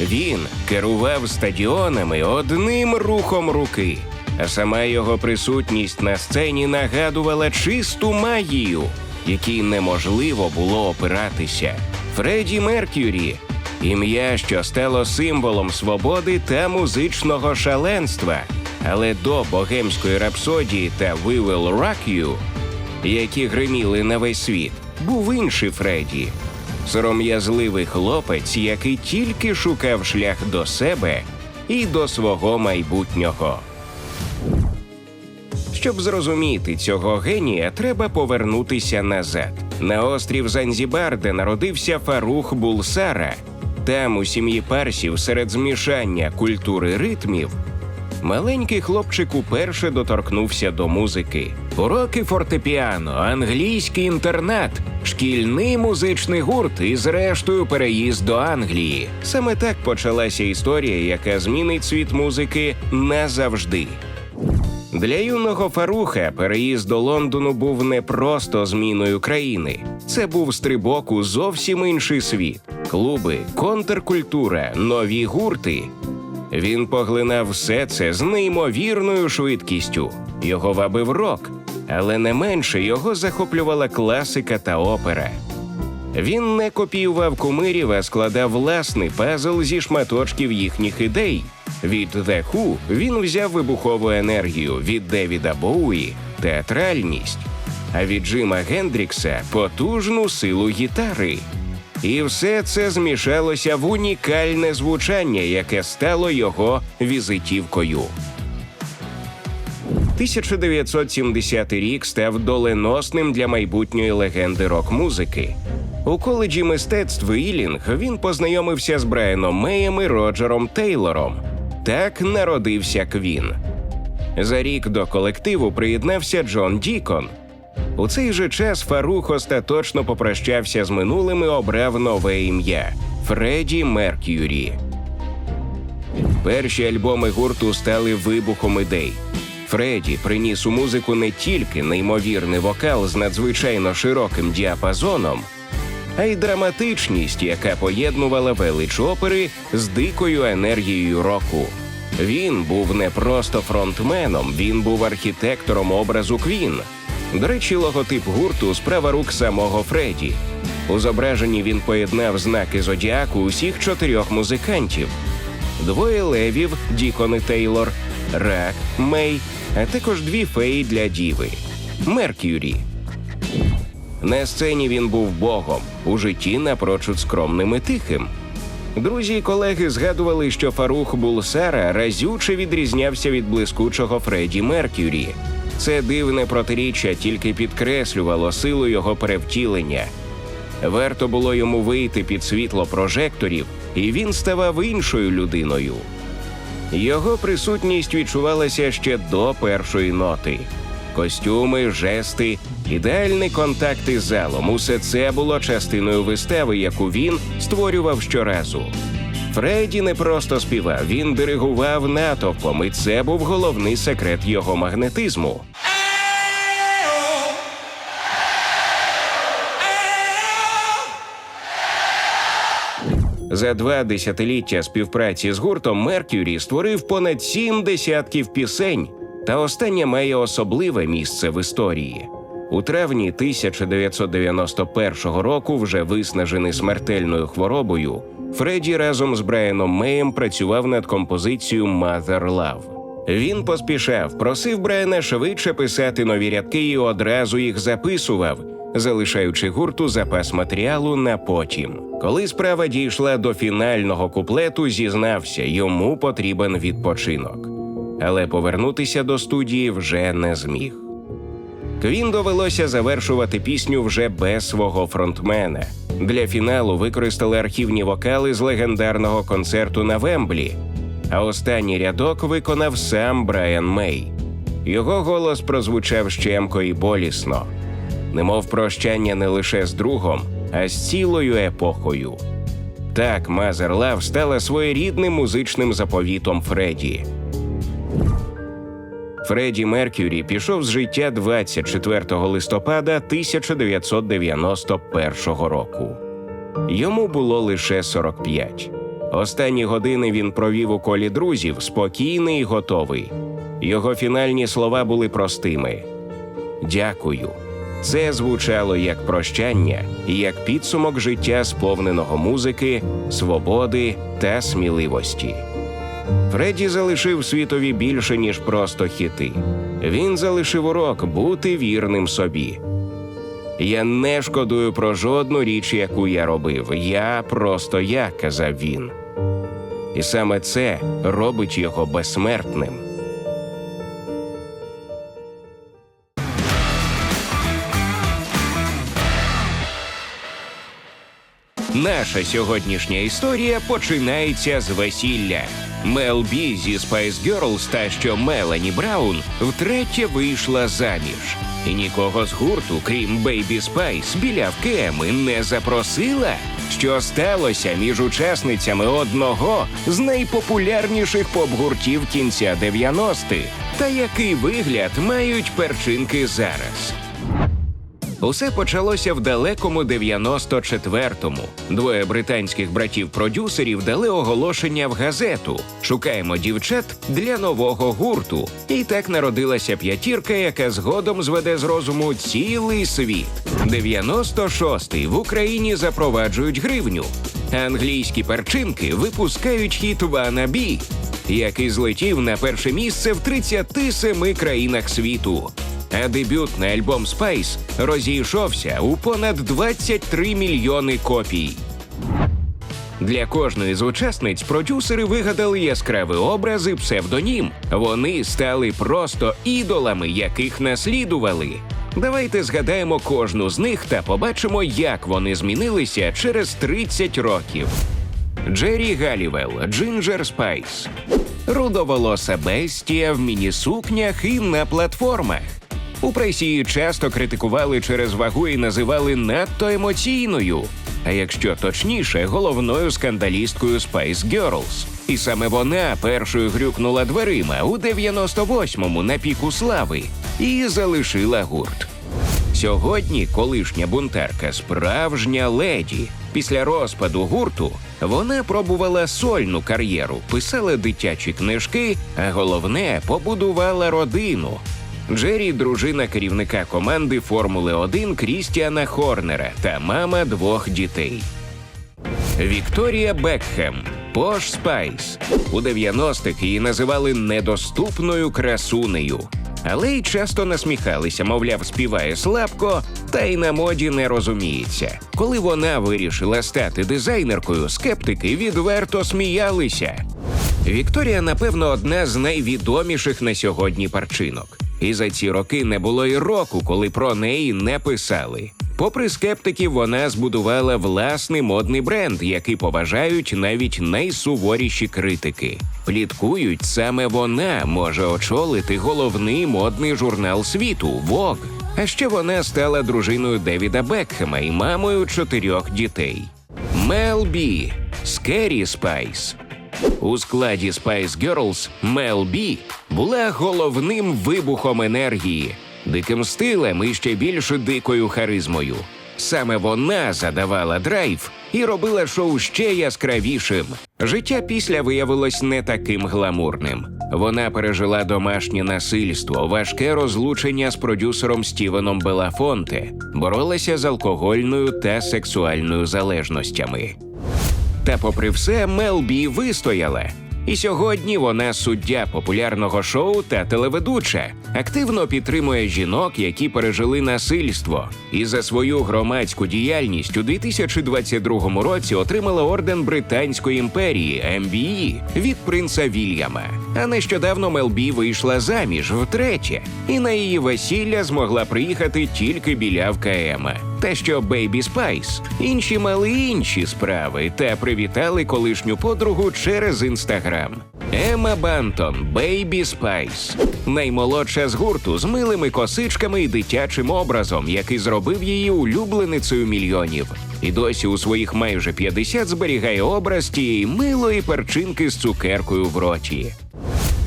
Він керував стадіонами одним рухом руки, а сама його присутність на сцені нагадувала чисту магію, якій неможливо було опиратися. Фредді Меркюрі ім'я, що стало символом свободи та музичного шаленства. Але до богемської рапсодії та «We Will Rock You», які гриміли на весь світ, був інший Фредді. Сором'язливий хлопець, який тільки шукав шлях до себе і до свого майбутнього. Щоб зрозуміти цього генія, треба повернутися назад на острів Занзібар, де народився Фарух Булсара. Там, у сім'ї парсів, серед змішання культури ритмів, маленький хлопчик уперше доторкнувся до музики. Уроки фортепіано, англійський інтернат, шкільний музичний гурт і, зрештою, переїзд до Англії. Саме так почалася історія, яка змінить світ музики назавжди. Для юного Фаруха переїзд до Лондону був не просто зміною країни. Це був стрибок у зовсім інший світ: клуби, контркультура, нові гурти. Він поглинав все це з неймовірною швидкістю. Його вабив рок, але не менше його захоплювала класика та опера. Він не копіював кумирів, а складав власний пазл зі шматочків їхніх ідей. Від The Who він взяв вибухову енергію, від Девіда Боуї театральність, а від Джима Гендрікса потужну силу гітари. І все це змішалося в унікальне звучання, яке стало його візитівкою. 1970 рік став доленосним для майбутньої легенди рок-музики. У коледжі мистецтв Ілінг він познайомився з Брайаном Меєм і Роджером Тейлором. Так народився Квін. За рік до колективу приєднався Джон Дікон. У цей же час Фарух остаточно попрощався з минулим і обрав нове ім'я Фредді Мерк'юрі. Перші альбоми гурту стали вибухом ідей. Фредді приніс у музику не тільки неймовірний вокал з надзвичайно широким діапазоном, а й драматичність, яка поєднувала велич опери з дикою енергією року. Він був не просто фронтменом, він був архітектором образу Квін. До речі, логотип гурту справа рук самого Фредді. У зображенні він поєднав знаки зодіаку усіх чотирьох музикантів: двоє левів, Дікон і Тейлор, Рак, Мей, а також дві феї для діви Мерк'юрі. На сцені він був богом, у житті напрочуд скромним і тихим. Друзі й колеги згадували, що Фарух Булсара разюче відрізнявся від блискучого Фредді Меркюрі. Це дивне протиріччя тільки підкреслювало силу його перевтілення. Варто було йому вийти під світло прожекторів, і він ставав іншою людиною. Його присутність відчувалася ще до першої ноти. Костюми, жести, ідеальний контакт із залом усе це було частиною вистави, яку він створював щоразу. Фредді не просто співав, він диригував натовпом, і це був головний секрет його магнетизму. За два десятиліття співпраці з гуртом Меркюрі створив понад сім десятків пісень, та остання має особливе місце в історії. У травні 1991 року, вже виснажений смертельною хворобою, Фредді разом з Брайаном Меєм працював над композицією «Mother Love». Він поспішав, просив Брайана швидше писати нові рядки і одразу їх записував, залишаючи гурту запас матеріалу на потім. Коли справа дійшла до фінального куплету, зізнався, йому потрібен відпочинок. Але повернутися до студії вже не зміг. Квін довелося завершувати пісню вже без свого фронтмена. Для фіналу використали архівні вокали з легендарного концерту на Вемблі, а останній рядок виконав сам Брайан Мей. Його голос прозвучав щемко і болісно, немов прощання не лише з другом, а з цілою епохою. Так Мазер Лав стала своєрідним музичним заповітом Фредді. Фредді Меркюрі пішов з життя 24 листопада 1991 року. Йому було лише 45. Останні години він провів у колі друзів, спокійний і готовий. Його фінальні слова були простими: Дякую. Це звучало як прощання, і як підсумок життя, сповненого музики, свободи та сміливості. Фредді залишив світові більше, ніж просто хіти. Він залишив урок бути вірним собі. Я не шкодую про жодну річ, яку я робив. Я просто я, казав він. І саме це робить його безсмертним. Наша сьогоднішня історія починається з весілля. Мел Бі зі Spice Girls та що Мелані Браун втретє вийшла заміж. І нікого з гурту, крім Бейбі Спайс, біля Еми не запросила. Що сталося між учасницями одного з найпопулярніших поп-гуртів кінця 90-х? Та який вигляд мають перчинки зараз? Усе почалося в далекому 94-му. Двоє британських братів-продюсерів дали оголошення в газету: шукаємо дівчат для нового гурту. І так народилася п'ятірка, яка згодом зведе з розуму цілий світ. 96-й в Україні запроваджують гривню. Англійські перчинки випускають хіт «Wanna який злетів на перше місце в 37 країнах світу а дебютний альбом Spice розійшовся у понад 23 мільйони копій. Для кожної з учасниць продюсери вигадали яскравий образ і псевдонім. Вони стали просто ідолами, яких наслідували. Давайте згадаємо кожну з них та побачимо, як вони змінилися через 30 років. Джері Галівел, Джинджер Спайс, рудоволоса Бестія в міні-сукнях і на платформах. У пресі її часто критикували через вагу і називали надто емоційною. А якщо точніше, головною скандалісткою Spice Girls. І саме вона першою грюкнула дверима у 98-му на піку слави і залишила гурт. Сьогодні колишня бунтарка справжня леді. Після розпаду гурту вона пробувала сольну кар'єру, писала дитячі книжки, а головне побудувала родину. Джері дружина керівника команди Формули 1 Крістіана Хорнера та мама двох дітей. Вікторія Бекхем Пош Спайс. У 90-х її називали недоступною красунею, але й часто насміхалися, мовляв, співає слабко, та й на моді не розуміється. Коли вона вирішила стати дизайнеркою, скептики відверто сміялися. Вікторія, напевно, одна з найвідоміших на сьогодні парчинок. І за ці роки не було й року, коли про неї не писали. Попри скептиків, вона збудувала власний модний бренд, який поважають навіть найсуворіші критики. Пліткують, саме вона може очолити головний модний журнал світу Vogue. А ще вона стала дружиною Девіда Бекхема і мамою чотирьох дітей. Мел Бі, Скері Спайс, у складі Spice Girls Мел Бі була головним вибухом енергії, диким стилем і ще більш дикою харизмою. Саме вона задавала драйв і робила шоу ще яскравішим. Життя після виявилось не таким гламурним. Вона пережила домашнє насильство, важке розлучення з продюсером Стівеном Белафонте, боролася з алкогольною та сексуальною залежностями. Та, попри все, Мелбі вистояла. І сьогодні вона суддя популярного шоу та телеведуча, активно підтримує жінок, які пережили насильство, і за свою громадську діяльність у 2022 році отримала орден Британської імперії МБІ від принца Вільяма. А нещодавно Мелбі вийшла заміж втретє, і на її весілля змогла приїхати тільки білявка Ема. Те, що Бейбі Спайс інші мали інші справи та привітали колишню подругу через інстаграм. Ема Бантон, Бейбі Спайс, наймолодша з гурту з милими косичками і дитячим образом, який зробив її улюбленицею мільйонів. І досі у своїх майже 50 зберігає образ тієї милої перчинки з цукеркою в роті.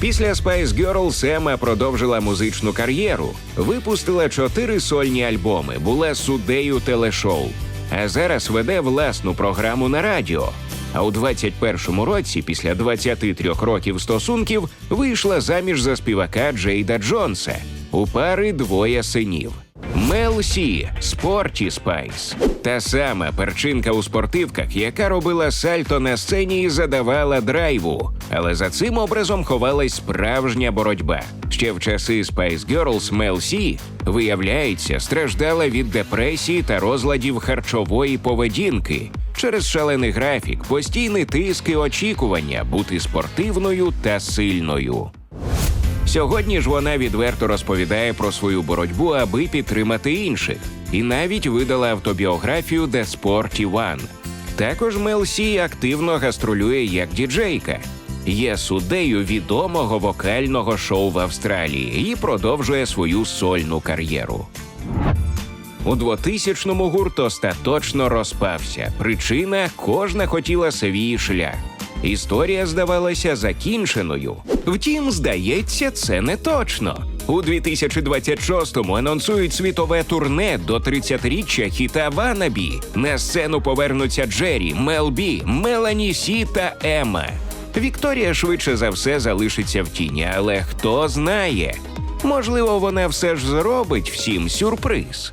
Після Spice Girls Ема продовжила музичну кар'єру, випустила чотири сольні альбоми, була суддею телешоу. А зараз веде власну програму на радіо. А у 21-му році, після 23 років стосунків, вийшла заміж за співака Джейда Джонса. У пари двоє синів. Мел Сі, Спорті Спайс. Та сама перчинка у спортивках, яка робила сальто на сцені і задавала драйву. Але за цим образом ховалась справжня боротьба. Ще в часи Spice Girls Мел Сі, виявляється, страждала від депресії та розладів харчової поведінки через шалений графік, постійний тиск очікування бути спортивною та сильною. Сьогодні ж вона відверто розповідає про свою боротьбу, аби підтримати інших, і навіть видала автобіографію The Sporty One. Також Мел Сі активно гастролює як діджейка. Є суддею відомого вокального шоу в Австралії і продовжує свою сольну кар'єру. У 2000-му гурт остаточно розпався. Причина кожна хотіла свій шлях. Історія здавалася закінченою. Втім, здається, це не точно. У 2026-му анонсують світове турне до 30-річчя хіта Ванабі. На сцену повернуться Джері, Мел Бі, Мелані Сі та Ема. Вікторія швидше за все залишиться в тіні, але хто знає? Можливо, вона все ж зробить всім сюрприз.